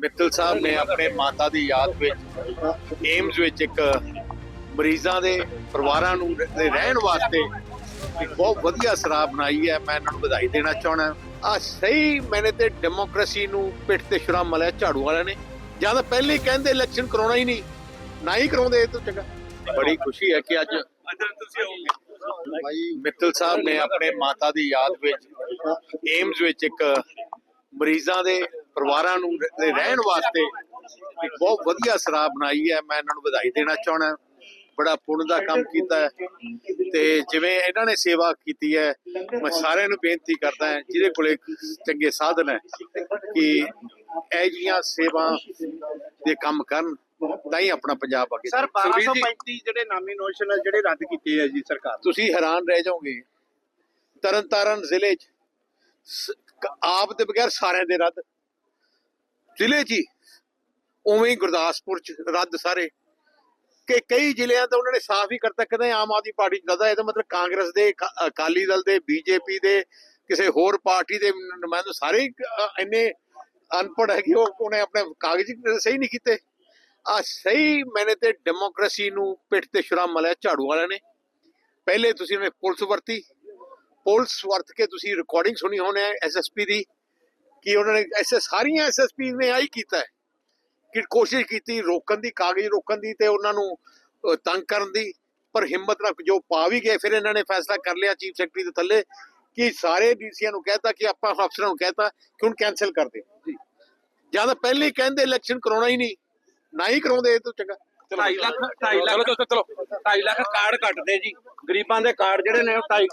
ਮਿੱਤਲ ਸਾਹਿਬ ਨੇ ਆਪਣੇ ਮਾਤਾ ਦੀ ਯਾਦ ਵਿੱਚ, ਏਮਜ਼ ਵਿੱਚ ਇੱਕ ਮਰੀਜ਼ਾਂ ਦੇ ਪਰਿਵਾਰਾਂ ਨੂੰ ਦੇ ਰਹਿਣ ਵਾਸਤੇ ਇੱਕ ਬਹੁਤ ਵਧੀਆ ਸਰਾਹ ਬਣਾਈ ਹੈ। ਮੈਂ ਇਹਨਾਂ ਨੂੰ ਵਧਾਈ ਦੇਣਾ ਚਾਹਣਾ ਆ ਸਹੀ ਮੈਨੇ ਤੇ ਡੈਮੋਕ੍ਰੇਸੀ ਨੂੰ ਪਿੱਠ ਤੇ ਛੁਰਾ ਮਲਿਆ ਝਾੜੂ ਵਾਲਿਆਂ ਨੇ। ਜਾਂ ਤਾਂ ਪਹਿਲੇ ਕਹਿੰਦੇ ਇਲੈਕਸ਼ਨ ਕਰਾਉਣਾ ਹੀ ਨਹੀਂ, ਨਾ ਹੀ ਕਰਾਉਂਦੇ ਇਹ ਤੋਂ ਚੰਗਾ। ਬੜੀ ਖੁਸ਼ੀ ਹੈ ਕਿ ਅੱਜ ਭਾਈ ਮਿੱਤਲ ਸਾਹਿਬ ਨੇ ਆਪਣੇ ਮਾਤਾ ਦੀ ਯਾਦ ਵਿੱਚ, ਏਮਜ਼ ਵਿੱਚ ਇੱਕ ਮਰੀਜ਼ਾਂ ਦੇ ਪਰਿਵਾਰਾਂ ਨੂੰ ਦੇ ਰਹਿਣ ਵਾਸਤੇ ਇੱਕ ਬਹੁਤ ਵਧੀਆ ਸਰਾਹ ਬਣਾਈ ਹੈ। ਮੈਂ ਇਹਨਾਂ ਨੂੰ ਵਧਾਈ ਦੇਣਾ ਚਾਹਣਾ ਬੜਾ ਪੁੰਨ ਦਾ ਕੰਮ ਕੀਤਾ ਹੈ। ਤੇ ਜਿਵੇਂ ਇਹਨਾਂ ਨੇ ਸੇਵਾ ਕੀਤੀ ਹੈ ਮੈਂ ਸਾਰਿਆਂ ਨੂੰ ਬੇਨਤੀ ਕਰਦਾ ਹਾਂ ਜਿਹਦੇ ਕੋਲੇ ਚੰਗੇ ਸਾਧਨ ਹੈ ਕਿ ਇਹ ਜੀਆਂ ਸੇਵਾ ਦੇ ਕੰਮ ਕਰਨ ਤਾਂ ਹੀ ਆਪਣਾ ਪੰਜਾਬ ਅੱਗੇ ਸਰ ਸੁਖਬੀਰ ਜੀ, 1235 ਜਿਹੜੇ ਨਾਮੀਨੇਸ਼ਨ ਜਿਹੜੇ ਰੱਦ ਕੀਤੇ ਆ ਜੀ ਸਰਕਾਰ। ਤੁਸੀਂ ਹੈਰਾਨ ਰਹਿ ਜਾਓਗੇ। ਤਰਨਤਾਰਨ ਜ਼ਿਲ੍ਹੇ 'ਚ ਆਪ ਦੇ ਬਗੈਰ ਸਾਰਿਆਂ ਦੇ ਰੱਦ। ਜ਼ਿਲ੍ਹੇ 'ਚ ਹੀ ਉਵੇਂ ਹੀ ਗੁਰਦਾਸਪੁਰ 'ਚ ਰੱਦ ਸਾਰੇ। ਕਿ ਕਈ ਜ਼ਿਲ੍ਹਿਆਂ ਤਾਂ ਉਹਨਾਂ ਨੇ ਸਾਫ਼ ਹੀ ਕਰਤਾ, ਕਹਿੰਦੇ ਆਮ ਆਦਮੀ ਪਾਰਟੀ 'ਚ ਇਹਦਾ ਮਤਲਬ ਕਾਂਗਰਸ ਦੇ ਅਕਾ- ਅਕਾਲੀ ਦਲ ਦੇ, ਬੀਜੇਪੀ ਦੇ, ਕਿਸੇ ਹੋਰ ਪਾਰਟੀ ਦੇ ਨੁਮਾਇੰਦੇ ਸਾਰੇ ਇੰਨੇ ਅਨਪੜ੍ਹ ਹੈਗੇ, ਉਹ ਉਹਨੇ ਆਪਣੇ ਕਾਗਜ਼ ਸਹੀ ਨਹੀਂ ਕੀਤੇ। ਆ ਸਹੀ ਮੈਨੇ ਤੇ ਡੈਮੋਕ੍ਰੇਸੀ ਨੂੰ ਪਿੱਠ ਤੇ ਸ਼ਰਾਮ ਮਲਿਆ ਝਾੜੂ ਵਾਲਿਆਂ ਨੇ। ਪਹਿਲੇ ਤੁਸੀਂ ਉਹਨੇ ਪੁਲਿਸ ਵਰਤੀ। ਪੁਲਿਸ ਵਰਤ ਕੇ ਤੁਸੀਂ ਰਿਕਾਰਡਿੰਗ ਸੁਣੀ ਹੋਣੀ ਹੈ ਐਸਐਸਪੀ ਦੀ। ਕਿ ਉਹਨਾਂ ਨੇ ਐਸੇ ਸਾਰੀਆਂ ਐਸਐਸਪੀ ਨੇ ਆਈ ਕੀਤਾ ਹੈ ਕਿ ਕੋਸ਼ਿਸ਼ ਕੀਤੀ ਰੋਕਣ ਦੀ ਕਾਗਜ਼ ਰੋਕਣ ਦੀ ਤੇ ਉਹਨਾਂ ਨੂੰ ਅਹ, ਤੰਗ ਕਰਨ ਦੀ ਪਰ ਹਿੰਮਤ ਨਾਲ ਜੋ ਪਾ ਵੀ ਗਏ ਫਿਰ ਇਹਨਾਂ ਨੇ ਫੈਸਲਾ ਕਰ ਲਿਆ ਚੀਫ ਸੈਕਟਰੀ ਦੇ ਥੱਲੇ ਕਿ ਸਾਰੇ ਡੀਸੀਆਂ ਨੂੰ ਕਹਿਤਾ ਕਿ ਆਪਾਂ ਅਫਸਰਾਂ ਨੂੰ ਕਹਿਤਾ ਕਿ ਹੁਣ ਕੈਨਸਲ ਕਰ ਦਿਓ। ਜੀ। ਜਾਂ ਤਾਂ ਪਹਿਲੇ ਹੀ ਕਹਿੰਦੇ ਇਲੈਕਸ਼ਨ ਕਰਾਉਣਾ ਹੀ ਨਹੀਂ ਨਾ ਹੀ ਕਰਾਉਂਦੇ ਇਹ ਤੋਂ ਚੰਗਾ। 2.5 ਲੱਖ 2.5 ਲੱਖ ਚਲੋ 2.5 ਲੱਖ ਕਾਰਡ ਕੱਟਦੇ ਜੀ। ਗਰੀਬਾਂ ਦੇ ਕਾਰਡ ਜਿਹੜੇ ਨੇ ਉਹ 2.5